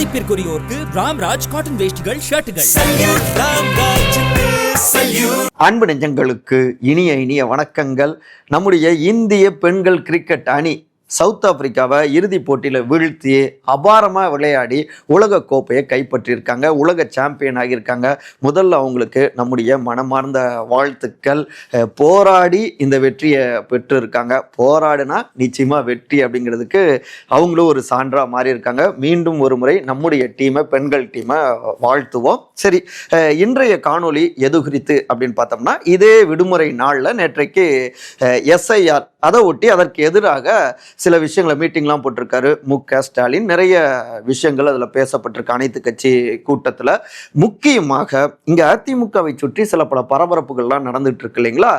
மதிப்பிற்குரியோருக்கு Ramraj cotton வேஷ்டிகள் ஷர்ட்டுகள். அன்பு நெஞ்சங்களுக்கு இனிய இனிய வணக்கங்கள். நம்முடைய இந்திய பெண்கள் கிரிக்கெட் அணி சவுத் ஆப்பிரிக்காவை இறுதிப் போட்டியில் வீழ்த்தி அபாரமாக விளையாடி உலக கோப்பையை கைப்பற்றியிருக்காங்க. உலக சாம்பியன் ஆகியிருக்காங்க. முதல்ல அவங்களுக்கு நம்முடைய மனமார்ந்த வாழ்த்துக்கள். போராடி இந்த வெற்றியை பெற்றிருக்காங்க. போராடினா நிச்சயமாக வெற்றி அப்படிங்கிறதுக்கு அவங்களும் ஒரு சான்றாக மாறி இருக்காங்க மீண்டும் ஒரு முறை நம்முடைய டீமை பெண்கள் டீமை வாழ்த்துவோம். சரி இன்றைய காணொளி எது குறித்து அப்படின்னு பார்த்தோம்னா இதே விடுமுறை நாளில் நேற்றைக்கு எஸ்ஐஆர் அதை ஒட்டி அதற்கு எதிராக சில விஷயங்களை மீட்டிங்லாம் போட்டிருக்காரு. மு. க. ஸ்டாலின். நிறைய விஷயங்கள் அதில் பேசப்பட்டிருக்கு அனைத்து கட்சி கூட்டத்தில். முக்கியமாக இங்கே அதிமுகவை சுற்றி சில பல பரபரப்புகள்லாம் நடந்துட்டு இருக்கு இல்லைங்களா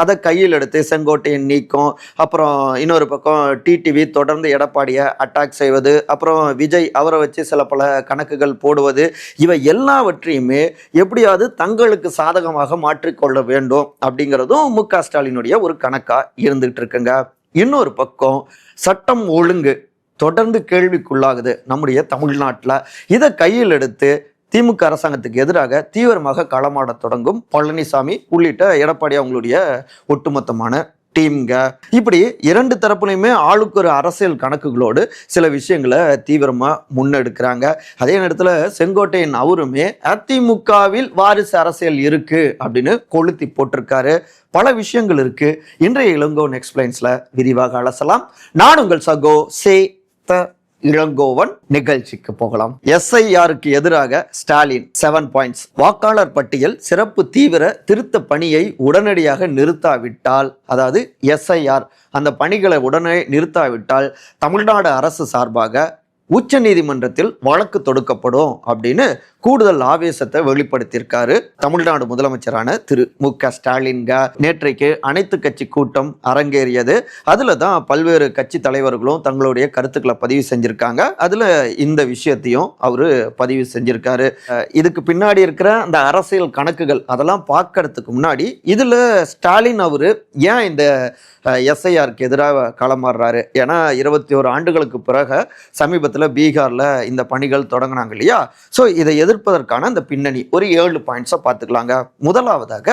அதை கையில் எடுத்து செங்கோட்டையின் நீக்கம் அப்புறம் இன்னொரு பக்கம் டிடிவி தொடர்ந்து எடப்பாடியை அட்டாக் செய்வது அப்புறம் விஜய் அவரை வச்சு சில பல கணக்குகள் போடுவது இவை எல்லாவற்றையுமே எப்படியாவது தங்களுக்கு சாதகமாக மாற்றிக்கொள்ள வேண்டும் அப்படிங்கிறதும் மு. க. ஸ்டாலினுடைய ஒரு கணக்காக இருந்துகிட்டு இருக்குங்க இன்னொரு பக்கம் சட்டம் ஒழுங்கு தொடர்ந்து கேள்விக்குள்ளாகுது நம்முடைய தமிழ்நாட்டில். இதை கையில் எடுத்து திமுக அரசாங்கத்துக்கு எதிராக தீவிரமாக களமாடத் தொடங்கும் பழனிசாமி உள்ளிட்ட எடப்பாடி அவங்களுடைய ஒட்டுமொத்தமான டீம்ங்க. இப்படி இரண்டு தரப்புலையுமே ஆளுக்கு ஒரு அரசியல் கணக்குகளோடு சில விஷயங்களை தீவிரமாக முன்னெடுக்கிறாங்க. அதே நேரத்தில் செங்கோட்டையன் அவருமே அதிமுகவில் வாரிசு அரசியல் இருக்கு அப்படின்னு கொளுத்தி போட்டிருக்காரு. பல விஷயங்கள் இருக்கு. இன்றைய இளங்கோன் எக்ஸ்பிளைன்ஸில் விரிவாக அலசலாம். நான் உங்கள் சகோ சே த இளங்கோவன் நிகழ்ச்சிக்கு போகலாம். எஸ்ஐஆருக்கு எதிராக ஸ்டாலின் செவன் பாயிண்ட்ஸ் வாக்காளர் பட்டியல் சிறப்பு தீவிர திருத்த பணியை உடனடியாக நிறுத்தாவிட்டால் அதாவது எஸ்ஐஆர் அந்த பணிகளை உடனே நிறுத்தாவிட்டால் தமிழ்நாடு அரசு சார்பாக உச்ச நீதிமன்றத்தில் வழக்கு தொடுக்கப்படும் அப்படின்னு கூடுதல் ஆவேசத்தை வெளிப்படுத்தியிருக்காரு தமிழ்நாடு முதலமைச்சரான திரு மு க ஸ்டாலின்க நேற்றைக்கு அனைத்து கட்சி கூட்டம் அரங்கேறியது. அதில் தான் பல்வேறு கட்சி தலைவர்களும் தங்களுடைய கருத்துக்களை பதிவு செஞ்சுருக்காங்க. அதில் இந்த விஷயத்தையும் அவர் பதிவு செஞ்சுருக்காரு. இதுக்கு பின்னாடி இருக்கிற அந்த அரசியல் கணக்குகள் அதெல்லாம் பார்க்கறதுக்கு முன்னாடி இதில் ஸ்டாலின் அவரு ஏன் இந்த எஸ்ஐஆருக்கு எதிராக களமாடுறாரு? ஏன்னா இருபத்தி ஒரு ஆண்டுகளுக்கு பிறகு சமீபத்தில் பீகாரில் இந்த பணிகள் தொடங்கினாங்க இல்லையா? ஸோ இதை எதிர்ப்பதற்கான அந்த பின்னணி. ஒரு ஏழு பாயிண்ட்ஸை பார்த்துக்கலாங்க. முதலாவதாக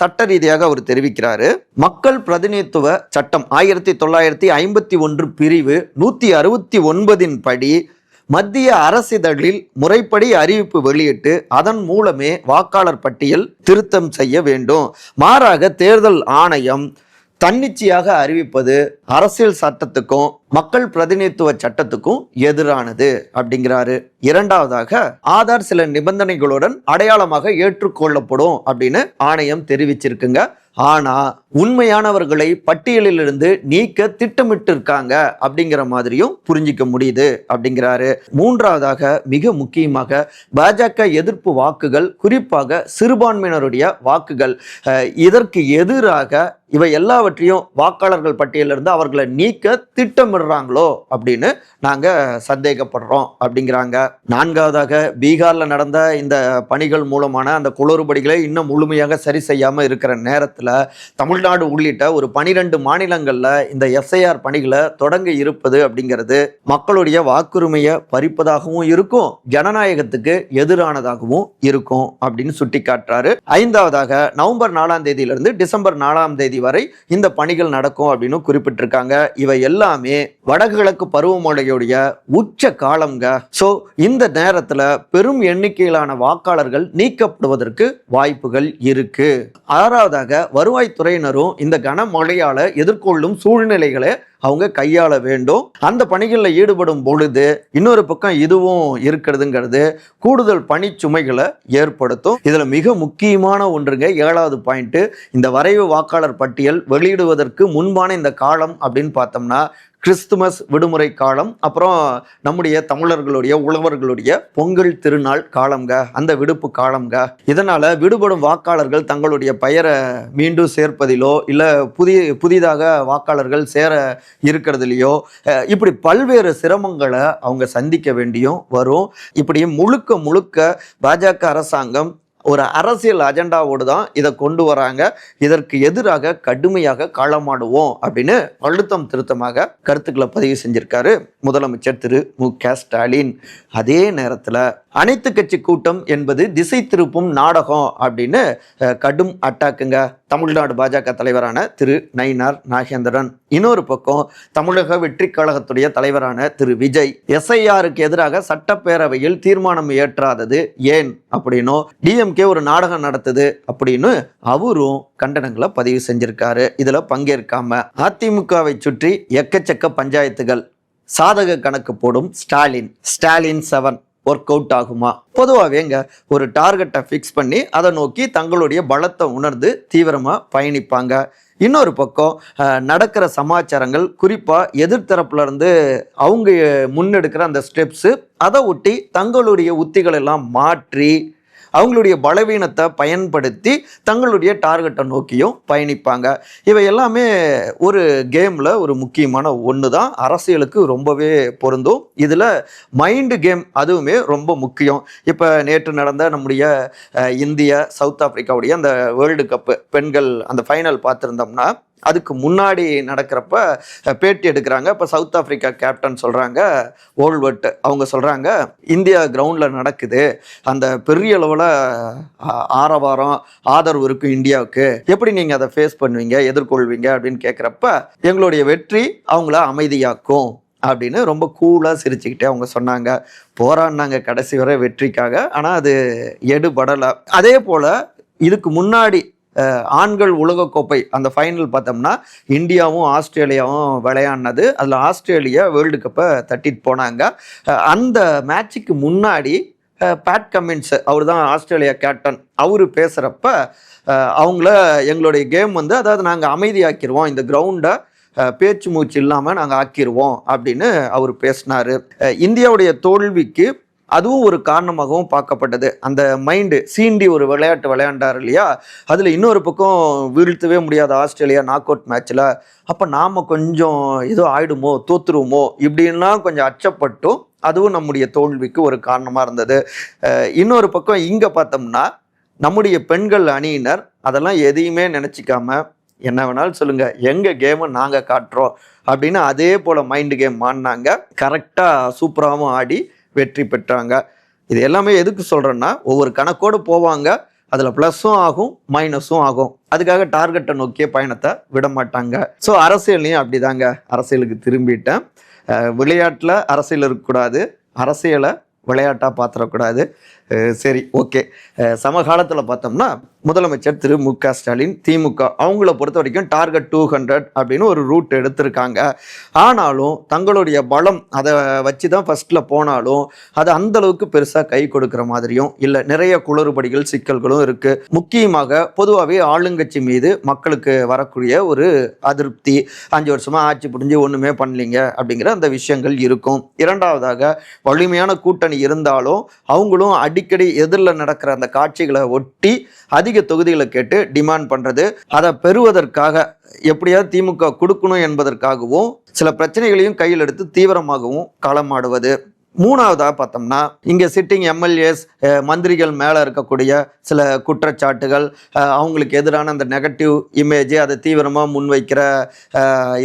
சட்ட ரீதியாக அவர் தெரிவிக்கிறாரு. மக்கள் பிரதிநிதித்துவ சட்டம் ஆயிரத்தி தொள்ளாயிரத்தி ஐம்பத்தி ஒன்று பிரிவு நூற்றி அறுபத்தி ஒன்பதின் படி மத்திய அரசிதழில் முறைப்படி அறிவிப்பு வெளியிட்டு அதன் மூலமே வாக்காளர் பட்டியல் திருத்தம் செய்ய வேண்டும். மாறாக தேர்தல் ஆணையம் தன்னிச்சையாக அறிவிப்பது அரசியல் சட்டத்துக்கும் மக்கள் பிரதிநிதித்துவ சட்டத்துக்கும் எதிரானது அப்படிங்கிறாரு. இரண்டாவதாக ஆதார் சில நிபந்தனைகளுடன் அடையாளமாக ஏற்றுக்கொள்ளப்படும் அப்படின்னு ஆணையம் தெரிவிச்சிருக்குங்க. ஆனா உண்மையானவர்களை பட்டியலிலிருந்து நீக்க திட்டமிட்டு இருக்காங்க அப்படிங்கிற மாதிரியும் புரிஞ்சிக்க முடியுது அப்படிங்கிறாரு. மூன்றாவதாக மிக முக்கியமாக பாஜக எதிர்ப்பு வாக்குகள் குறிப்பாக சிறுபான்மையினருடைய வாக்குகள் இதற்கு எதிராக இவை எல்லாவற்றையும் வாக்காளர்கள் பட்டியலிருந்து அவர்களை நீக்க திட்டமிடுறாங்களோ அப்படின்னு நாங்க சந்தேகப்படுறோம் அப்படிங்கிறாங்க. நான்காவதாக பீகார்ல நடந்த இந்த பணிகள் மூலமான அந்த குளறுபடிகளை இன்னும் முழுமையாக சரி செய்யாம இருக்கிற நேரத்தில் தமிழ்நாடு உள்ளிட்ட ஒரு பனிரெண்டு மாநிலங்களில் இந்த எஸ்ஐஆர் பணிகளை தொடங்க இருப்பது அப்படிங்கிறது மக்களுடைய வாக்குரிமையை பறிப்பதாகவும் இருக்கும் ஜனநாயகத்துக்கு எதிரானதாகவும் இருக்கும் அப்படின்னு சுட்டி காட்டுறாரு ஐந்தாவதாக நவம்பர் நாலாம் தேதியிலிருந்து டிசம்பர் நாலாம் தேதி வரை இந்த பணிகள் நடக்கும் அப்படின்னு குறிப்பிட்டிருக்காங்க. இவை எல்லாமே வடகிழக்கு பருவமழையுடைய உச்ச காலம்ங்க. ஸோ இந்த நேரத்தில் பெரும் எண்ணிக்கையிலான வாக்காளர்கள் நீக்கப்படுவதற்கு வாய்ப்புகள் இருக்கு. ஆறாவதாக வருவாய்த்துறையினரும் இந்த கனமழையால் எதிர்கொள்ளும் சூழ்நிலைகளை அவங்க கையாள வேண்டும். அந்த பணிகளில் ஈடுபடும் பொழுது இன்னொரு பக்கம் இதுவும் இருக்கிறதுங்கிறது கூடுதல் பணிச்சுமைகளை ஏற்படுத்தும். இதில் மிக முக்கியமான ஒன்றுங்க ஏழாவது பாயிண்ட்டு இந்த வரைவு வாக்காளர் பட்டியல் வெளியிடுவதற்கு முன்பான இந்த காலம் அப்படின்னு பார்த்தோம்னா கிறிஸ்துமஸ் விடுமுறை காலம் அப்புறம் நம்முடைய தமிழர்களுடைய உழவர்களுடைய பொங்கல் திருநாள் காலம்ங்க அந்த விடுப்பு காலம்ங்க. இதனால் விடுபடும் வாக்காளர்கள் தங்களுடைய பெயரை மீண்டும் சேர்ப்பதிலோ இல்லை புதிய புதிதாக வாக்காளர்கள் சேர இருக்கிறதுலையோ இப்படி பல்வேறு சிரமங்களை அவங்க சந்திக்க வேண்டியும் வரும். இப்படி முழுக்க முழுக்க பாஜக அரசாங்கம் ஒரு அரசியல் அஜெண்டாவோடு தான் இதை கொண்டு வராங்க. இதற்கு எதிராக கடுமையாக களமாடுவோம் அப்படின்னு அழுத்தம் திருத்தமாக கருத்துக்களை பதிவு செஞ்சிருக்காரு முதலமைச்சர் திரு மு க ஸ்டாலின். அதே நேரத்தில் அனைத்து கட்சி கூட்டம் என்பது திசை திருப்பும் நாடகம் அப்படின்னு கடும் அட்டாக்குங்க. தமிழ்நாடு பாஜக தலைவரான திரு நயினார் நாகேந்திரன். இன்னொரு பக்கம் தமிழக வெற்றி கழகத்துடைய தலைவரான திரு விஜய். எஸ்ஐஆருக்கு எதிராக சட்டப்பேரவையில் தீர்மானம் இயற்றாதது ஏன் அப்படின்னும் டிஎம்கே ஒரு நாடகம் நடத்துது அப்படின்னு அவரும் கண்டனங்களை பதிவு செஞ்சிருக்காரு. இதில் பங்கேற்காம அதிமுகவை சுற்றி எக்கச்சக்க பஞ்சாயத்துகள் சாதக கணக்கு போடும் Stalin. Stalin seven work out ஆகுமா? பொதுவாகவேங்க ஒரு டார்கெட்டை ஃபிக்ஸ் பண்ணி அதை நோக்கி தங்களுடைய பலத்தை உணர்ந்து தீவிரமாக பயணிப்பாங்க. இன்னொரு பக்கம் நடக்கிற சமாச்சாரங்கள் குறிப்பாக எதிர்த்தரப்புலேருந்து அவங்க முன்னெடுக்கிற அந்த ஸ்டெப்ஸு அதை ஒட்டி தங்களுடைய உத்திகள் எல்லாம் மாற்றி அவங்களுடைய பலவீனத்தை பயன்படுத்தி தங்களுடைய டார்கெட்டை நோக்கியும் பயணிப்பாங்க. இவை எல்லாமே ஒரு கேமில் ஒரு முக்கியமான ஒன்று தான் அரசியலுக்கு ரொம்பவே பொருந்தும். இதில் மைண்டு கேம் அதுவுமே ரொம்ப முக்கியம். இப்போ நேற்று நடந்த நம்முடைய இந்திய சவுத் ஆப்பிரிக்காவுடைய அந்த வேர்ல்டு கப்பு பெண்கள் அந்த ஃபைனல் பார்த்துருந்தோம்னா அதுக்கு முன்னாடி நடக்கிறப்ப பேட்டி எடுக்கிறாங்க. இப்போ சவுத் ஆஃப்ரிக்கா கேப்டன் சொல்கிறாங்க ஓல்வர்ட். அவங்க சொல்கிறாங்க இந்தியா கிரவுண்டில் நடக்குது. அந்த பெரிய அளவில் ஆரவாரம் ஆதரவு இருக்கும் இந்தியாவுக்கு. எப்படி நீங்கள் அதை ஃபேஸ் பண்ணுவீங்க எதிர்கொள்வீங்க அப்படின்னு கேட்குறப்ப எங்களுடைய வெற்றி அவங்கள அமைதியாக்கும் அப்படின்னு ரொம்ப கூலாக சிரிச்சுக்கிட்டே அவங்க சொன்னாங்க. போராடினாங்க கடைசி வரை வெற்றிக்காக. ஆனால் அது எடுபடலை. அதே போல் இதுக்கு முன்னாடி ஆண்கள் உலகக்கோப்பை அந்த ஃபைனல் பார்த்தோம்னா இந்தியாவும் ஆஸ்திரேலியாவும் விளையாடினது. அதில் ஆஸ்திரேலியா வேர்ல்டு கப்பை தட்டிட்டு போனாங்க. அந்த மேட்சுக்கு முன்னாடி பேட் கமின்ஸ் அவர் தான் ஆஸ்திரேலியா கேப்டன் அவர் பேசுகிறப்ப அவங்கள எங்களுடைய கேம் வந்து அதாவது நாங்கள் அமைதியாக்கிடுவோம் இந்த கிரவுண்டை பேச்சு மூச்சு இல்லாமல் நாங்கள் ஆக்கிடுவோம் அப்படின்னு அவர் பேசினார். இந்தியாவுடைய தோல்விக்கு அதுவும் ஒரு காரணமாகவும் பார்க்கப்பட்டது. அந்த மைண்டு சீண்டி ஒரு விளையாட்டு விளையாண்டார் இல்லையா? அதில் இன்னொரு பக்கம் வீழ்த்தவே முடியாத ஆஸ்திரேலியா நாக் அவுட் மேட்ச்சில் அப்போ நாம் கொஞ்சம் ஏதோ ஆயிடுமோ தோத்துருவோமோ இப்படின்லாம் கொஞ்சம் அச்சப்பட்டும். அதுவும் நம்முடைய தோல்விக்கு ஒரு காரணமாக இருந்தது. இன்னொரு பக்கம் இங்கே பார்த்தோம்னா நம்முடைய பெண்கள் அணியினர் அதெல்லாம் எதையுமே நினச்சிக்காம என்ன வேணாலும் சொல்லுங்க எங்கள் கேமை நாங்கள் காட்டுறோம் அப்படின்னு அதே போல் மைண்டு கேம் ஆடினாங்க. கரெக்டாக சூப்பராகவும் ஆடி வெற்றி பெற்றாங்க. இது எல்லாமே எதுக்கு சொல்கிறேன்னா ஒவ்வொரு கணக்கோடு போவாங்க அதில் ப்ளஸ்ஸும் ஆகும் மைனஸும் ஆகும். அதுக்காக டார்கெட்டை நோக்கிய பயணத்தை விட மாட்டாங்க. ஸோ அரசியல்லையும் அப்படிதாங்க. அரசியலுக்கு திரும்பிட்டேன். விளையாட்டில் அரசியல் இருக்கக்கூடாது. அரசியலை விளையாட்டாக பார்த்துடக்கூடாது சரி ஓகே. சமகாலத்தில் பார்த்தோம்னா முதலமைச்சர் திரு மு க ஸ்டாலின் திமுக அவங்கள பொறுத்த வரைக்கும் டார்கெட் டூ ஹண்ட்ரட் அப்படின்னு ஒரு ரூட் எடுத்திருக்காங்க. ஆனாலும் தங்களுடைய பலம் அதை வச்சு தான் ஃபஸ்ட்டில் போனாலும் அது அந்த அளவுக்கு பெருசாக கை கொடுக்குற மாதிரியும் இல்லை. நிறைய குளறுபடிகள் சிக்கல்களும் இருக்குது முக்கியமாக பொதுவாகவே ஆளுங்கட்சி மீது மக்களுக்கு வரக்கூடிய ஒரு அதிருப்தி அஞ்சு வருஷமாக ஆட்சி புரிஞ்சு ஒன்றுமே பண்ணலீங்க அப்படிங்கிற அந்த விஷயங்கள் இருக்கும். இரண்டாவதாக வலிமையான கூட்டணி இருந்தாலும் அவங்களும் அடி அடிக்கடி எதிரில் நடக்கிற அந்த காட்சிகளை ஒட்டி அதிக தொகுதிகளை கேட்டு டிமாண்ட் பண்ணுறது அதை பெறுவதற்காக எப்படியாவது திமுக கொடுக்கணும் என்பதற்காகவும் சில பிரச்சனைகளையும் கையில் எடுத்து தீவிரமாகவும் களமாடுவது. மூணாவதாக பார்த்தோம்னா இங்கே சிட்டிங் எம்எல்ஏஸ் மந்திரிகள் மேலே இருக்கக்கூடிய சில குற்றச்சாட்டுகள் அவங்களுக்கு எதிரான அந்த நெகட்டிவ் இமேஜ் அதை தீவிரமாக முன்வைக்கிற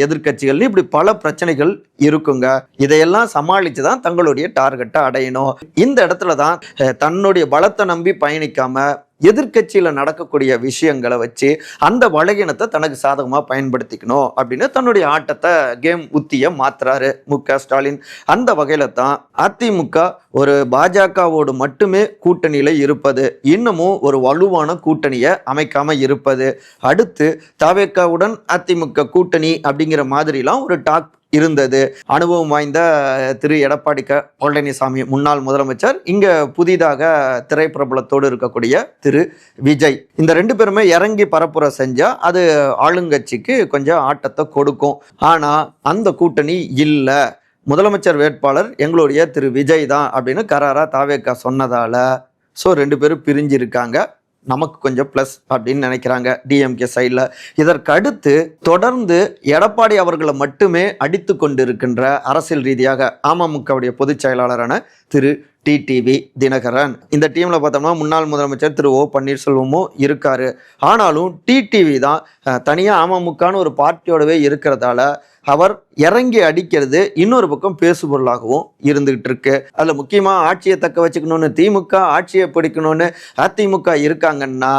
எதிர்கட்சிகள் இப்படி பல பிரச்சனைகள் இருக்குங்க. இதையெல்லாம் சமாளித்து தான் தங்களுடைய டார்கெட்டை அடையணும். இந்த இடத்துல தான் தன்னுடைய பலத்தை நம்பி பயணிக்காமல் எதிர்க்கட்சியில் நடக்கக்கூடிய விஷயங்களை வச்சு அந்த பலகீனத்தை தனக்கு சாதகமாக பயன்படுத்திக்கணும் அப்படின்னு தன்னுடைய ஆட்டத்தை கேம் உத்தியை மாத்துறாரு மு க ஸ்டாலின். அந்த வகையில் தான் அதிமுக ஒரு பாஜகவோடு மட்டுமே கூட்டணியில் இருப்பது. இன்னமும் ஒரு வலுவான கூட்டணியை அமைக்காமல் இருப்பது. அடுத்து தவேக்காவுடன் அதிமுக கூட்டணி அப்படிங்கிற மாதிரிலாம் ஒரு டாக் இருந்தது. அனுபவம் வாய்ந்த திரு எடப்பாடி க பழனிசாமி முன்னாள் முதலமைச்சர் இங்க புதிதாக திரைப்பிரபலத்தோடு இருக்கக்கூடிய திரு விஜய். இந்த ரெண்டு பேருமே இறங்கி பரப்புரை செஞ்சா அது ஆளுங்கட்சிக்கு கொஞ்சம் ஆட்டத்தை கொடுக்கும். ஆனா அந்த கூட்டணி இல்லை. முதலமைச்சர் வேட்பாளர் எங்களுடைய திரு விஜய் தான் அப்படின்னு கராரா தாவேக்கா சொன்னதால ஸோ ரெண்டு பேரும் பிரிஞ்சிருக்காங்க. நமக்கு கொஞ்சம் ப்ளஸ் அப்படின்னு நினைக்கிறாங்க டிஎம்கே சைடில் இதற்கடுத்து தொடர்ந்து எடப்பாடி அவர்களை மட்டுமே அடித்து கொண்டிருக்கின்ற அரசியல் ரீதியாக அமமுகவுடைய பொதுச் செயலாளரான திரு டிடிவி தினகரன். இந்த டீமில் பார்த்தோம்னா முன்னாள் முதலமைச்சர் திரு ஓ பன்னீர்செல்வமும் இருக்கார். ஆனாலும் டிடிவி தான் தனியாக அமமுகன்னு ஒரு பார்ட்டியோடவே இருக்கிறதால அவர் இறங்கி அடிக்கிறது இன்னொரு பக்கம் பேசுபொருளாகவும் இருந்துகிட்டு இருக்கு அதில் முக்கியமாக ஆட்சியை தக்க வச்சுக்கணும்னு திமுக ஆட்சியை பிடிக்கணும்னு அதிமுக இருக்காங்கன்னா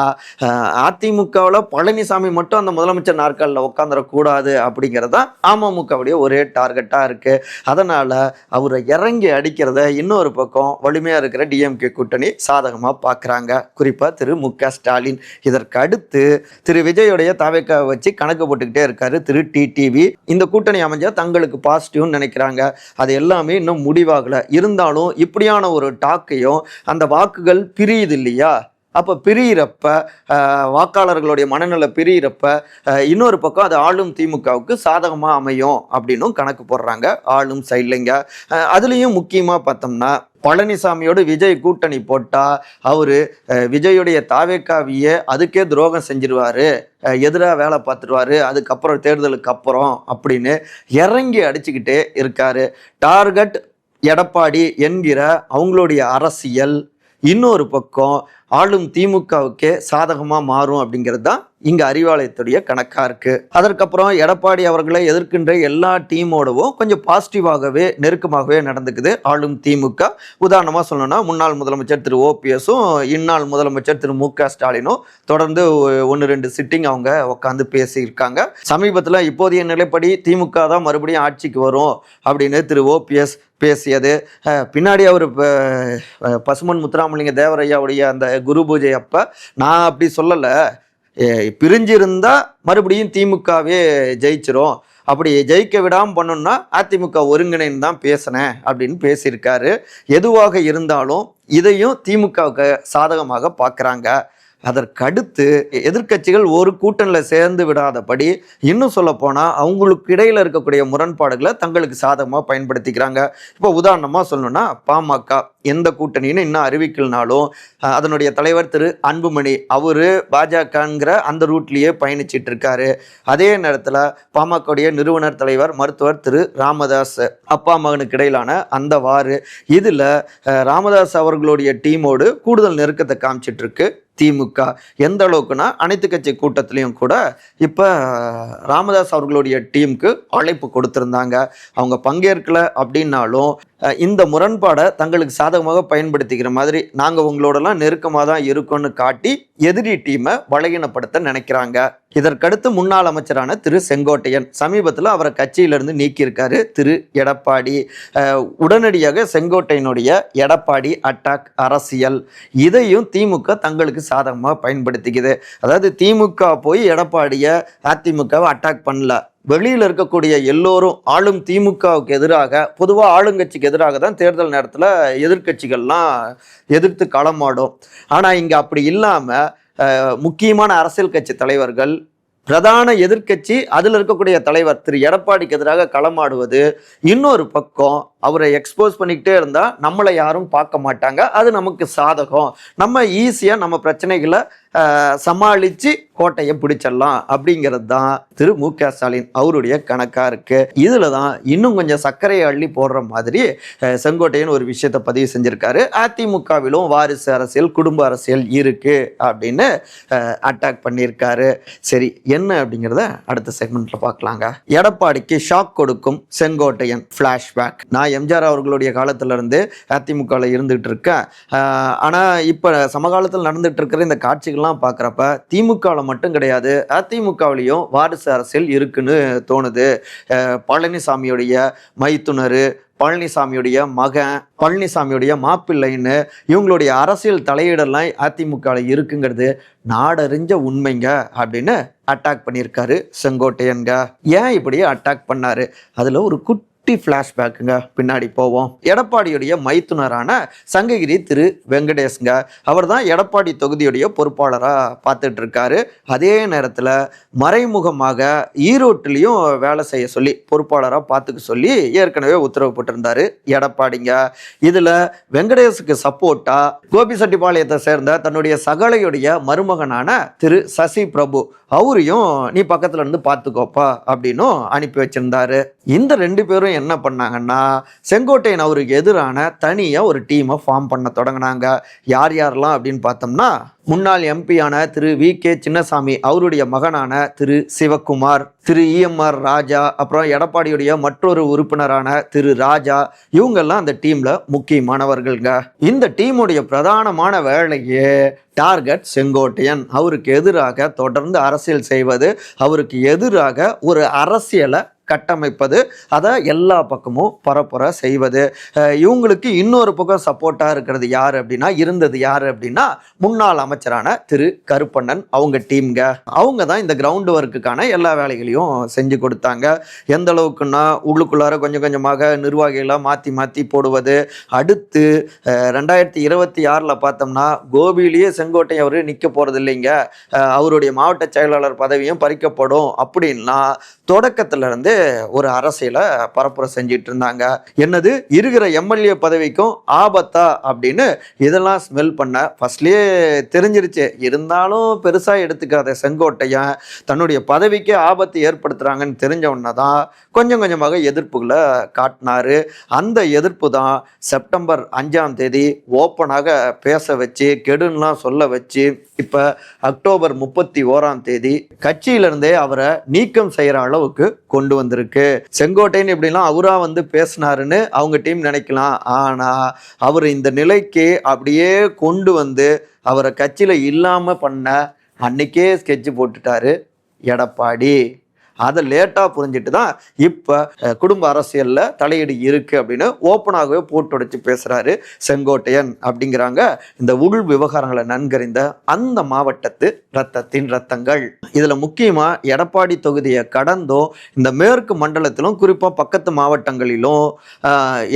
அதிமுகவில் பழனிசாமி மட்டும் அந்த முதலமைச்சர் நாற்காலில் உட்காந்துடக்கூடாது அப்படிங்கிறதான் அமமுகவுடைய ஒரே டார்கெட்டாக இருக்கு. அதனால் அவரை இறங்கி அடிக்கிறத இன்னொரு பக்கம் வலிமையாக இருக்கிற டிஎம்கே கூட்டணி சாதகமாக பார்க்குறாங்க குறிப்பாக திரு மு க ஸ்டாலின். இதற்கு அடுத்து திரு விஜயோடைய தாவேக்காவை வச்சு கணக்கு போட்டுக்கிட்டே இருக்காரு திரு டிடிவி இந்த கூட்டணி அமைஞ்ச தங்களுக்கு பாசிட்டிவ்னு நினைக்கிறாங்க. அது எல்லாமே இன்னும் முடிவாகல. இருந்தாலும் இப்படியான ஒரு டாக்கையும் அந்த வாக்குகள் பிரியுது இல்லையா? அப்போ பிரியிறப்ப வாக்காளர்களுடைய மனநிலை பிரியிறப்ப இன்னொரு பக்கம் அது ஆளும் திமுகவுக்கு சாதகமாக அமையும் அப்படின்னும் கணக்கு போடுறாங்க. ஆளும் சைட்லைங்க. அதுலேயும் முக்கியமாக பார்த்தோம்னா பழனிசாமியோடு விஜய் கூட்டணி போட்டால் அவர் விஜயுடைய தாவேக்காவியே அதுக்கே துரோகம் செஞ்சிருவார். எதிராக வேலை பார்த்துருவாரு. அதுக்கப்புறம் தேர்தலுக்கு அப்புறம் அப்படின்னு இறங்கி அடிச்சுக்கிட்டே இருக்கார். டார்கெட் எடப்பாடி என்கிற அவங்களுடைய அரசியல். இன்னொரு பக்கம் ஆளும் திமுகவுக்கே சாதகமாக மாறும் அப்படிங்கிறது தான் இங்கே அறிவாலயத்துடைய கணக்காக இருக்குது அதற்கப்புறம் எடப்பாடி அவர்களை எதிர்க்கின்ற எல்லா டீமோடவும் கொஞ்சம் பாசிட்டிவாகவே நெருக்கமாகவே நடந்துக்குது. ஆளும் திமுக. உதாரணமாக சொல்லணும்னா முன்னாள் முதலமைச்சர் திரு ஓபிஎஸும் இந்நாள் முதலமைச்சர் திரு மு க ஸ்டாலினும் தொடர்ந்து ஒன்று ரெண்டு சிட்டிங் அவங்க உட்காந்து பேசியிருக்காங்க. சமீபத்தில் இப்போதைய நிலைப்படி திமுக தான் மறுபடியும் ஆட்சிக்கு வரும் அப்படின்னு திரு ஓபிஎஸ் பேசியது. பின்னாடி அவர் பசுமன் முத்துராமலிங்க தேவரையாவுடைய அந்த குரு பூஜை அப்போ நான் அப்படி சொல்லலை. பிரிஞ்சிருந்தா மறுபடியும் திமுகவே ஜெயிச்சிரும். அப்படி ஜெயிக்க விடாமல் பண்ணணும்னா அதிமுக ஒருங்கிணைன்னு தான் பேசினேன் அப்படின்னு பேசியிருக்காரு. எதுவாக இருந்தாலும் இதையும் திமுகவுக்கு சாதகமாக பார்க்குறாங்க. அதற்கடுத்து எதிர்க்கட்சிகள் ஒரு கூட்டணியில் சேர்ந்து விடாதபடி இன்னும் சொல்ல போனால் அவங்களுக்கு இடையில் இருக்கக்கூடிய முரண்பாடுகளை தங்களுக்கு சாதகமாக பயன்படுத்திக்கிறாங்க. இப்போ உதாரணமாக சொல்லணும்னா பாமக எந்த கூட்டணின்னு இன்னும் அறிவிக்கலனாலும் அதனுடைய தலைவர் திரு அன்புமணி அவர் பாஜகங்கிற அந்த ரூட்லேயே பயணிச்சிட்டு இருக்காரு. அதே நேரத்தில் பாமகவுடைய நிறுவனர் தலைவர் மருத்துவர் திரு ராமதாஸ் அப்பா மகனுக்கு இடையிலான அந்த வாறு இதில் ராமதாஸ் அவர்களுடைய டீமோடு கூடுதல் நெருக்கத்தை காமிச்சிட்ருக்கு திமுக எந்த அளவுக்குன்னா அனைத்து கட்சி கூட்டத்திலையும் கூட இப்போ ராமதாஸ் அவர்களுடைய டீமுக்கு அழைப்பு கொடுத்துருந்தாங்க. அவங்க பங்கேற்கல அப்படின்னாலும் இந்த முரண்பாடை தங்களுக்கு சாதகமாக பயன்படுத்திக்கிற மாதிரி நாங்கள் உங்களோடலாம் நெருக்கமாக தான் இருக்கோன்னு காட்டி எதிரி டீமை பலகீனப்படுத்த நினைக்கிறாங்க. இதற்கடுத்து முன்னாள் அமைச்சரான திரு செங்கோட்டையன் சமீபத்தில் அவரை கட்சியிலிருந்து நீக்கியிருக்காரு திரு எடப்பாடி. உடனடியாக செங்கோட்டையனுடைய எடப்பாடி அட்டாக் அரசியல். இதையும் திமுக தங்களுக்கு சாதகமாக பயன்படுத்திக்குது. அதாவது திமுக போய் எடப்பாடியை அதிமுகவை அட்டாக் பண்ணல. வெளியில் இருக்கக்கூடிய எல்லோரும் ஆளும் திமுகவுக்கு எதிராக பொதுவாக ஆளுங்கட்சிக்கு எதிராக தான் தேர்தல் நேரத்தில் எதிர்க்கட்சிகள்லாம் எதிர்த்து களமாடும் ஆனால் இங்கே அப்படி இல்லாமல் முக்கியமான அரசியல் கட்சி தலைவர்கள் பிரதான எதிர்க்கட்சி அதில் இருக்கக்கூடிய தலைவர் திரு. எடப்பாடிக்கு எதிராக களமாடுவது இன்னொரு பக்கம் அவரை எக்ஸ்போஸ் பண்ணிக்கிட்டே இருந்தால் நம்மளை யாரும் பார்க்க மாட்டாங்க. அது நமக்கு சாதகம். நம்ம ஈஸியாக நம்ம பிரச்சனைகளை சமாளித்து கோட்டையை பிடிச்சிடலாம். அப்படிங்கிறது தான் திரு மு க ஸ்டாலின் அவருடைய கணக்காக இருக்குது இதில் தான் இன்னும் கொஞ்சம் சர்க்கரையை அள்ளி போடுற மாதிரி செங்கோட்டையன் ஒரு விஷயத்தை பதிவு செஞ்சுருக்காரு. அதிமுகவிலும் வாரிசு அரசியல் குடும்ப அரசியல் இருக்குது அப்படின்னு அட்டாக் பண்ணியிருக்காரு. சரி என்ன அப்படிங்கிறத அடுத்த செக்மெண்ட்டில் பார்க்கலாங்க. எடப்பாடிக்கு ஷாக் கொடுக்கும் செங்கோட்டையன் ஃப்ளாஷ்பேக் நான் எம்ஜிஆர் அவர்களுடைய காலத்துல இருந்து அதிமுகவில் இருந்துகிட்டு இருக்கேன் ஆனால் இப்போ சமகாலத்தில் நடந்துகிட்டு இருக்கிற இந்த காட்சிகள்லாம் பார்க்குறப்ப திமுகவில் மட்டும் கிடையாது அதிமுகவிலையும் வாரிசு அரசியல் இருக்குன்னு தோணுது. பழனிசாமியுடைய மைத்துனர் பழனிசாமியுடைய மகன் பழனிசாமியுடைய மாப்பிள்ளைன்னு இவங்களுடைய அரசியல் தலையீடெல்லாம் அதிமுகவில் இருக்குங்கிறது நாடறிஞ்ச உண்மைங்க அப்படின்னு அட்டாக் பண்ணியிருக்காரு செங்கோட்டையன்க ஏன் இப்படி அட்டாக் பண்ணாரு? அதில் ஒரு குட் குட்டி ஃப்ளாஷ்பேக்குங்க பின்னாடி போவோம். எடப்பாடியுடைய மைத்துனரான சங்ககிரி திரு வெங்கடேஷ்ங்க. அவர் தான் எடப்பாடி தொகுதியுடைய பொறுப்பாளராக பார்த்துட்டு இருக்காரு அதே நேரத்தில் மறைமுகமாக ஈரோட்டிலையும் வேலை செய்ய சொல்லி பொறுப்பாளராக பார்த்துக்க சொல்லி ஏற்கனவே உத்தரவு போட்டிருந்தாரு எடப்பாடிங்க. இதில் வெங்கடேஷுக்கு சப்போர்ட்டா கோபிசெட்டிப்பாளையத்தை சேர்ந்த தன்னுடைய சகலையுடைய மருமகனான திரு சசி பிரபு அவரையும் நீ பக்கத்துல இருந்து பார்த்துக்கோப்பா அப்படின்னும் அனுப்பி வச்சிருந்தாரு. இந்த ரெண்டு பேரும் என்ன பண்ணாங்கன்னா செங்கோட்டையன் அவருக்கு எதிரான தனியாக ஒரு டீமை ஃபார்ம் பண்ண தொடங்கினாங்க. யார் யாரெல்லாம் அப்படின்னு பார்த்தோம்னா முன்னாள் எம்பியான திரு வி. கே. சின்னசாமி அவருடைய மகனான திரு சிவக்குமார் திரு இஎம்ஆர் ராஜா அப்புறம் எடப்பாடியுடைய மற்றொரு உறுப்பினரான திரு ராஜா இவங்கெல்லாம் அந்த டீமில் முக்கியமானவர்கள்ங்க. இந்த டீமுடைய பிரதானமான வேலையே டார்கெட் செங்கோட்டையன். அவருக்கு எதிராக தொடர்ந்து அரசியல் செய்வது அவருக்கு எதிராக ஒரு அரசியலை கட்டமைப்பது அதை எல்லா பக்கமும் பரப்புற செய்வது. இவங்களுக்கு இன்னொரு பக்கம் சப்போர்ட்டாக இருக்கிறது யார் அப்படின்னா இருந்தது யார் அப்படின்னா முன்னாள் அமைச்சரான திரு கருப்பண்ணன் அவங்க டீம்ங்க. அவங்க தான் இந்த கிரவுண்ட் ஒர்க்குக்கான எல்லா வேலைகளையும் செஞ்சு கொடுத்தாங்க. எந்த அளவுக்குன்னா உள்ளுக்குள்ளார கொஞ்சம் கொஞ்சமாக நிர்வாகிகளாக மாற்றி மாற்றி போடுவது. அடுத்து ரெண்டாயிரத்தி இருபத்தி ஆறில் பார்த்தோம்னா கோபியிலேயே செங்கோட்டை அவர் நிற்க போகிறது இல்லைங்க. அவருடைய மாவட்ட செயலாளர் பதவியும் பறிக்கப்படும் அப்படின்னா தொடக்கத்துலேருந்து ஒரு அரசியலை பரப்புரை செஞ்சிட்டு இருந்தாங்க. என்னது? இருக்கிற எம்எல்ஏ பதவிக்கும் ஆபத்தா? அப்படின்னு இதெல்லாம் ஸ்மெல் பண்ண ஃபர்ஸ்ட்லேயே தெரிஞ்சிருச்சு. இருந்தாலும் பெருசாக எடுத்துக்காத செங்கோட்டையன் தன்னுடைய பதவிக்கே ஆபத்து ஏற்படுத்துகிறாங்கன்னு தெரிஞ்ச உடனே தான் கொஞ்சம் கொஞ்சமாக எதிர்ப்புகளை காட்டினாரு. அந்த எதிர்ப்பு தான் செப்டம்பர் அஞ்சாம் தேதி ஓப்பனாக பேச வச்சு கெடுன்னுலாம் சொல்ல வச்சு இப்போ அக்டோபர் முப்பத்தி ஓராம் தேதி கட்சியிலிருந்தே அவரை நீக்கம் செய்கிற அளவுக்கு கொண்டு வந்து வந்திருக்கு. செங்கோட்டையன் இப்படிலாம் அவராக வந்து பேசினாருன்னு அவங்க டீம் நினைக்கலாம். ஆனால் அவர் இந்த நிலைக்கு அப்படியே கொண்டு வந்து அவரை கட்சியில் இல்லாமல் பண்ண அன்னைக்கே ஸ்கெட்ச் போட்டுட்டாரு எடப்பாடி. அதை லேட்டாக புரிஞ்சிட்டு தான் இப்போ குடும்ப அரசியலில் தலையீடு இருக்குது அப்படின்னு ஓப்பனாகவே போட்டுடைச்சு பேசுகிறாரு செங்கோட்டையன் அப்படிங்கிறாங்க. இந்த உள் விவகாரங்களை நன்கறிந்த அந்த மாவட்டத்து ரத்தத்தின் ரத்தங்கள். இதில் முக்கியமாக எடப்பாடி தொகுதியை கடந்தும் இந்த மேற்கு மண்டலத்திலும் குறிப்பாக பக்கத்து மாவட்டங்களிலும்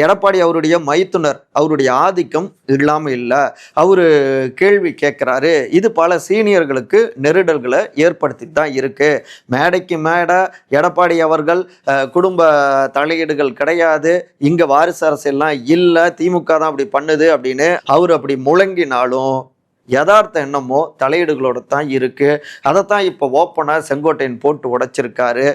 எடப்பாடி அவருடைய மைத்துனர் அவருடைய ஆதிக்கம் இல்லாமல் இல்லை. அவர் கேள்வி கேட்குறாரு இது பல சீனியர்களுக்கு நெருடல்களை ஏற்படுத்தி தான் இருக்குது மேடைக்கு மேடை எடப்பாடி அவர்கள் குடும்ப தலையீடுகள் கிடையாது. இங்கே வாரிசு அரசியல்லாம் இல்லை திமுக தான் அப்படி பண்ணுது அப்படின்னு அவர் அப்படி முழங்கினாலும் யதார்த்த எண்ணமோ தலையீடுகளோட தான் இருக்கு. அதைத்தான் இப்போ ஓப்பனாக செங்கோட்டையன் போட்டு உடைச்சிருக்காரு.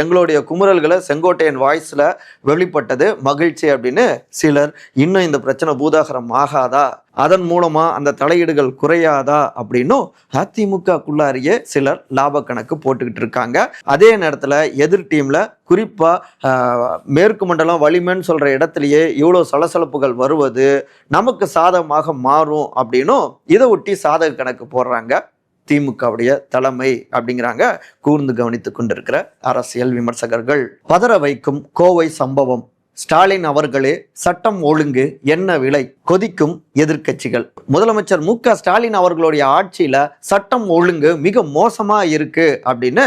எங்களுடைய குமுறல்களை செங்கோட்டையன் வாய்ஸில் வெளிப்பட்டது மகிழ்ச்சி அப்படின்னு சிலர் இன்னும் இந்த பிரச்சனை பூதாகரம் ஆகாதா? அதன் மூலமாக அந்த தலையீடுகள் குறையாதா அப்படின்னும் அதிமுகக்குள்ளாரியே சிலர் லாப கணக்கு போட்டுக்கிட்டு இருக்காங்க. அதே நேரத்தில் எதிர் டீமில் குறிப்பாக மேற்கு மண்டலம் வலிமைன்னு சொல்கிற இடத்துலையே இவ்வளோ சலசலப்புகள் வருவது நமக்கு சாதகமாக மாறும் அப்படின்னும் இதை ஒட்டி சாதக கணக்கு போடுறாங்க திமுகவுடைய தலைமை அப்படிங்கிறாங்க. கூர்ந்து கவனித்துக் கொண்டிருக்கிற அரசியல் விமர்சகர்கள். பதற வைக்கும் கோவை சம்பவம். ஸ்டாலின் அவர்களே சட்டம் ஒழுங்கு என்ன விலை? கொதிக்கும் எதிர்க்கட்சிகள். முதலமைச்சர் மு க ஸ்டாலின் அவர்களுடைய ஆட்சியில சட்டம் ஒழுங்கு மிக மோசமா இருக்கு அப்படின்னு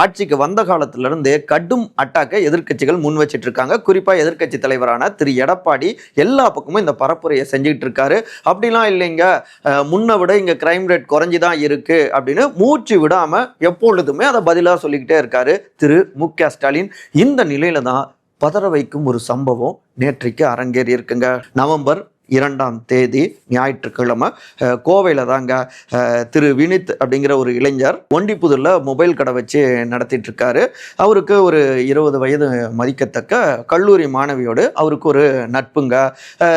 ஆட்சிக்கு வந்த காலத்துலேருந்தே கடும் அட்டாக்கை எதிர்க்கட்சிகள் முன் வச்சிட்டு இருக்காங்க குறிப்பா எதிர்க்கட்சி தலைவரான திரு. எடப்பாடி எல்லா பக்கமும் இந்த பரப்புரையை செஞ்சுட்டு இருக்காரு அப்படிலாம் இல்லைங்க. முன்னை முன்ன விட இங்க கிரைம் ரேட் குறைஞ்சி தான் இருக்கு அப்படின்னு மூச்சு விடாம எப்பொழுதுமே அதை பதிலாக சொல்லிக்கிட்டே இருக்காரு திரு. மு க ஸ்டாலின். இந்த நிலையில தான் பதற வைக்கும் ஒரு சம்பவம் நேற்றைக்கு அரங்கேறி இருக்குங்க. நவம்பர் இரண்டாம் தேதி ஞாயிற்றுக்கிழமை கோவையில் தாங்க திரு வினித் அப்படிங்கிற ஒரு இளைஞர் ஒண்டிப்புதூரில் மொபைல் கடை வச்சு நடத்திட்டுருக்காரு. அவருக்கு ஒரு இருபது வயது மதிக்கத்தக்க கல்லூரி மாணவியோடு அவருக்கு ஒரு நட்புங்க.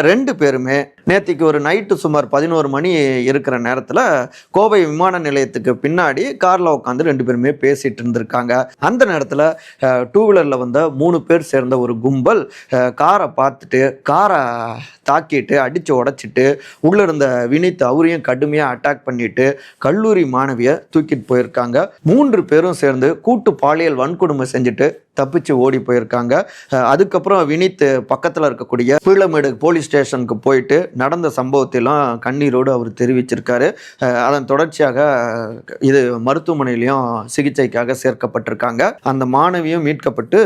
ரெண்டு பேருமே நேற்றுக்கு ஒரு நைட்டு சுமார் பதினோரு மணி இருக்கிற நேரத்தில் கோவை விமான நிலையத்துக்கு பின்னாடி காரில் உட்காந்து ரெண்டு பேருமே பேசிட்டு இருந்திருக்காங்க. அந்த நேரத்தில் டூ வீலரில் வந்த மூணு பேர் சேர்ந்த ஒரு கும்பல் காரை பார்த்துட்டு காரை தாக்கிட்டு அடித்து உடைச்சிட்டு உள்ளே இருந்த வினித் அவரையும் கடுமையாக அட்டாக் பண்ணிட்டு கல்லூரி மாணவியை தூக்கிட்டு போயிருக்காங்க. மூன்று பேரும் சேர்ந்து கூட்டு பாலியல் வன்கொடுமை செஞ்சுட்டு தப்பிச்சு ஓடி போயிருக்காங்க. அதுக்கப்புறம் வினித் பக்கத்தில் இருக்கக்கூடிய பீளமேடு போலீஸ் ஸ்டேஷனுக்கு போயிட்டு நடந்த சம்பவத்தையெல்லாம் கண்ணீரோடு அவர் தெரிவிச்சிருக்காரு. அதன் தொடர்ச்சியாக இது மருத்துவமனையிலையும் சிகிச்சைக்காக சேர்க்கப்பட்டிருக்காங்க. அந்த மாணவியும் மீட்கப்பட்டு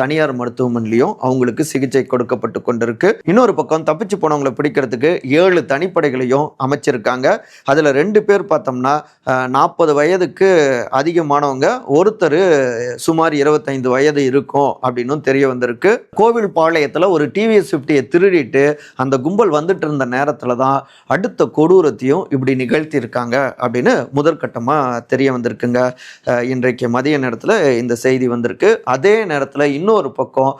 தனியார் மருத்துவமனையிலையும் அவங்களுக்கு சிகிச்சை கொடுக்கப்பட்டு கொண்டிருக்கு. இன்னொரு பக்கம் தப்பிச்சு போனவங்களை பிடிக்கிறதுக்கு ஏழு தனிப்படைகளையும் அமைச்சிருக்காங்க. அதில் ரெண்டு பேர் பார்த்தோம்னா நாற்பது வயதுக்கு அதிகமானவங்க ஒருத்தர் சுமார் இருபத்தைந்து வயது வயது இருக்கும் அப்படின்னும் தெரிய வந்திருக்கு. கோவில் பாளையத்தில் ஒரு டிவிஎஸ் ஃபிஃப்டியை திருடிட்டு அந்த கும்பல் வந்துட்டு இருந்த நேரத்துல தான் அடுத்த கொடூரத்தையும் இப்படி நிகழ்த்தியிருக்காங்க அப்படின்னு முதற்கட்டமாக தெரிய வந்திருக்குங்க. இன்றைக்கு மதிய நேரத்தில் இந்த செய்தி வந்திருக்கு. அதே நேரத்தில் இன்னொரு பக்கம்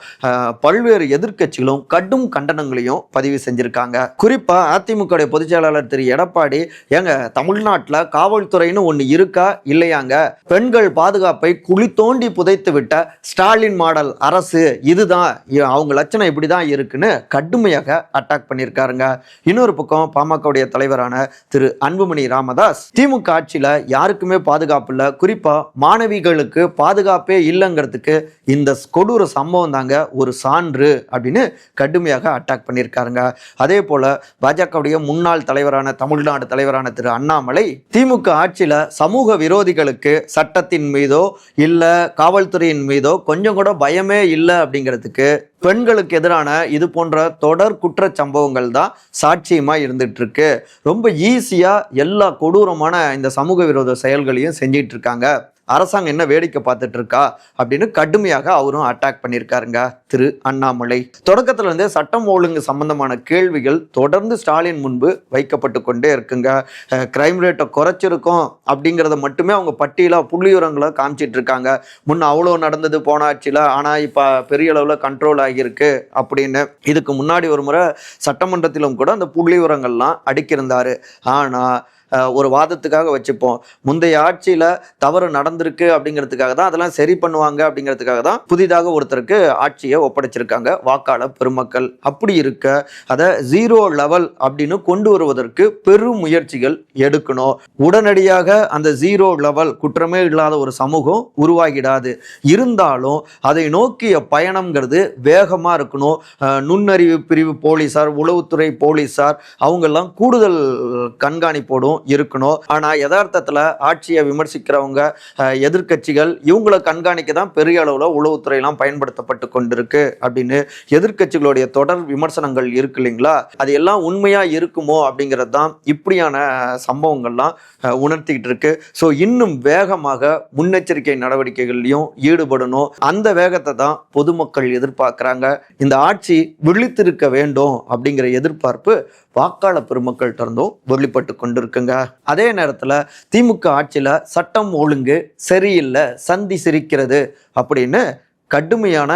பல்வேறு எதிர்க்கட்சிகளும் கடும் கண்டனங்களையும் பதிவு செஞ்சிருக்காங்க. குறிப்பா அதிமுக பொதுச் செயலாளர் திரு எடப்பாடி ஏங்க தமிழ்நாட்டில் காவல்துறைன்னு ஒன்று இருக்கா இல்லையாங்க? பெண்கள் பாதுகாப்பை குழி தோண்டி புதைத்து விட்ட ஸ்டாலின் மாடல் அரசு இதுதான் அவங்க லட்சணம் இப்படி தான் இருக்குன்னு கடுமையாக அட்டாக் பண்ணியிருக்காருங்க. இன்னொரு பக்கம் பாமகவுடைய தலைவரான திரு அன்புமணி ராமதாஸ் திமுக ஆட்சியில் யாருக்குமே பாதுகாப்பு இல்லை. குறிப்பாக மாணவிகளுக்கு பாதுகாப்பே இல்லைங்கிறதுக்கு இந்த கொடூர சம்பவம் தாங்க ஒரு சான்று அப்படின்னு கடுமையாக அட்டாக் பண்ணியிருக்காருங்க. அதே போல் பாஜகவுடைய முன்னாள் தலைவரான தமிழ்நாடு தலைவரான திரு அண்ணாமலை திமுக ஆட்சியில் சமூக விரோதிகளுக்கு சட்டத்தின் மீதோ இல்லை காவல்துறையின் மீதோ கொஞ்சம் கூட பயமே இல்லை அப்படிங்கிறதுக்கு பெண்களுக்கு எதிரான இது போன்ற தொடர் குற்ற சம்பவங்கள் தான் சாட்சியமாக இருந்துட்டு இருக்கு ரொம்ப ஈஸியாக எல்லா கொடூரமான இந்த சமூக விரோத செயல்களையும் செஞ்சிட்டு இருக்காங்க அரசாங்கம் என்ன வேடிக்கை பார்த்துட்டு இருக்கா அப்படின்னு கடுமையாக அவரும் அட்டாக் பண்ணியிருக்காருங்க திரு அண்ணாமலை. தொடக்கத்துல இருந்தே சட்டம் ஒழுங்கு சம்பந்தமான கேள்விகள் தொடர்ந்து ஸ்டாலின் முன்பு வைக்கப்பட்டு கொண்டே இருக்குங்க. கிரைம் ரேட்டை குறைச்சிருக்கோம் அப்படிங்கிறத மட்டுமே அவங்க பட்டியலாக புள்ளியுரங்களை காமிச்சிட்டு இருக்காங்க முன்ன அவ்வளோ நடந்தது போன ஆட்சியில் ஆனால் இப்போ பெரிய அளவில் கண்ட்ரோல் ஆகியிருக்கு அப்படின்னு. இதுக்கு முன்னாடி ஒரு முறை சட்டமன்றத்திலும் கூட அந்த புள்ளியுரங்கள்லாம் அடிக்கிருந்தார். ஆனால் ஒரு வாதத்துக்காக வச்சுப்போம். முந்தைய ஆட்சியில் தவறு நடந்திருக்கு அப்படிங்கிறதுக்காக தான் அதெல்லாம் சரி பண்ணுவாங்க அப்படிங்கிறதுக்காக தான் புதிதாக ஒருத்தருக்கு ஆட்சியை ஒப்படைச்சிருக்காங்க. வாக்காளர் பெருமக்கள் அப்படி இருக்க அதை ஜீரோ லெவல் அப்படின்னு கொண்டு வருவதற்கு பெரும் முயற்சிகள் எடுக்கணும். உடனடியாக அந்த ஜீரோ லெவல் குற்றமே இல்லாத ஒரு சமூகம் உருவாகிடாது. இருந்தாலும் அதை நோக்கிய பயணம்ங்கிறது வேகமாக இருக்கணும். நுண்ணறிவு பிரிவு போலீஸார் உளவுத்துறை போலீஸார் அவங்கெல்லாம் கூடுதல் கண்காணிப்போடும் இருக்கணும். ஆனால் யதார்த்தத்தில் ஆட்சியை விமர்சிக்கிறவங்க எதிர்கட்சிகள் எதிர்க்கட்சிகள் இவங்களை கண்காணிக்க தான் பெரிய அளவில் உளவுத்துறையெல்லாம் பயன்படுத்தப்பட்டு கொண்டிருக்கு அப்படின்னு எதிர்க்கட்சிகளுடைய தொடர் விமர்சனங்கள் இருக்கு இல்லைங்களா? அது எல்லாம் உண்மையாக இருக்குமோ அப்படிங்கிறது தான் இப்படியான சம்பவங்கள்லாம் உணர்த்திக்கிட்டு இருக்கு. ஸோ இன்னும் வேகமாக முன்னெச்சரிக்கை நடவடிக்கைகள்லையும் ஈடுபடணும். அந்த வேகத்தை தான் பொதுமக்கள் எதிர்பார்க்குறாங்க. இந்த ஆட்சி விழித்திருக்க வேண்டும் அப்படிங்கிற எதிர்பார்ப்பு வாக்காளர் பெருமக்கள்கிட்ட இருந்தும் வெளிப்பட்டு கொண்டிருக்குங்க. அதே நேரத்தில் திமுக ஆட்சியில் சட்டம் ஒழுங்கு சரியில்லை சந்தி சிரிக்கிறது அப்படின்னு கடுமையான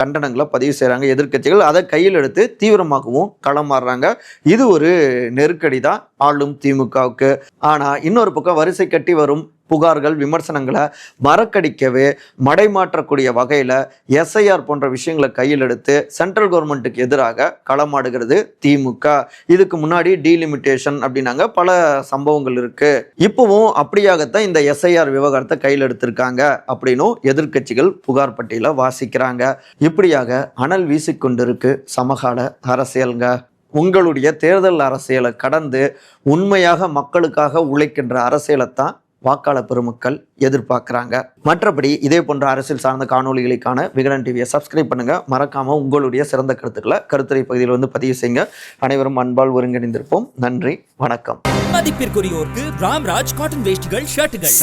கண்டனங்களை பதிவு செய்கிறாங்க எதிர்க்கட்சிகள். அதை கையில் எடுத்து தீவிரமாகவும் களமாறுறாங்க இது ஒரு நெருக்கடி தான் ஆளும் திமுகவுக்கு. ஆனால் இன்னொரு பக்கம் வரிசை கட்டி வரும் புகார்கள் விமர்சனங்களை மறக்கடிக்கவே மடைமாற்றக்கூடிய வகையில் எஸ்ஐஆர் போன்ற விஷயங்களை கையில் எடுத்து சென்ட்ரல் கவர்மெண்ட்டுக்கு எதிராக களமாடுகிறது திமுக. இதுக்கு முன்னாடி டீலிமிட்டேஷன் அப்படின்னாங்க. பல சம்பவங்கள் இருக்கு. இப்பவும் அப்படியாகத்தான் இந்த எஸ்ஐஆர் விவகாரத்தை கையில் எடுத்திருக்காங்க அப்படின்னும் எதிர்க்கட்சிகள் புகார் பட்டியல வாசிக்கிறாங்க. இப்படியாக அனல் வீசிக்கொண்டிருக்கு சமகால அரசியல்ங்க. உங்களுடைய தேர்தல் அரசியலை கடந்து உண்மையாக மக்களுக்காக உழைக்கின்ற அரசியலை தான் வாக்காளர் பெருமக்கள் எதிர்பார்க்குறாங்க. மற்றபடி இதே போன்ற அரசியல் சார்ந்த காணொளிகளுக்கான விகடன் டிவியை சப்ஸ்கிரைப் பண்ணுங்க. மறக்காம உங்களுடைய சிறந்த கருத்துக்களை கருத்துரை பகுதியில் வந்து பதிவு செய்யுங்க. அனைவரும் அன்பால் ஒருங்கிணைந்திருப்போம். நன்றி வணக்கம். மதிப்பிற்குரியோருக்கு ராம்ராஜ் காட்டன் வேஷ்டிகள் ஷர்ட்டுகள்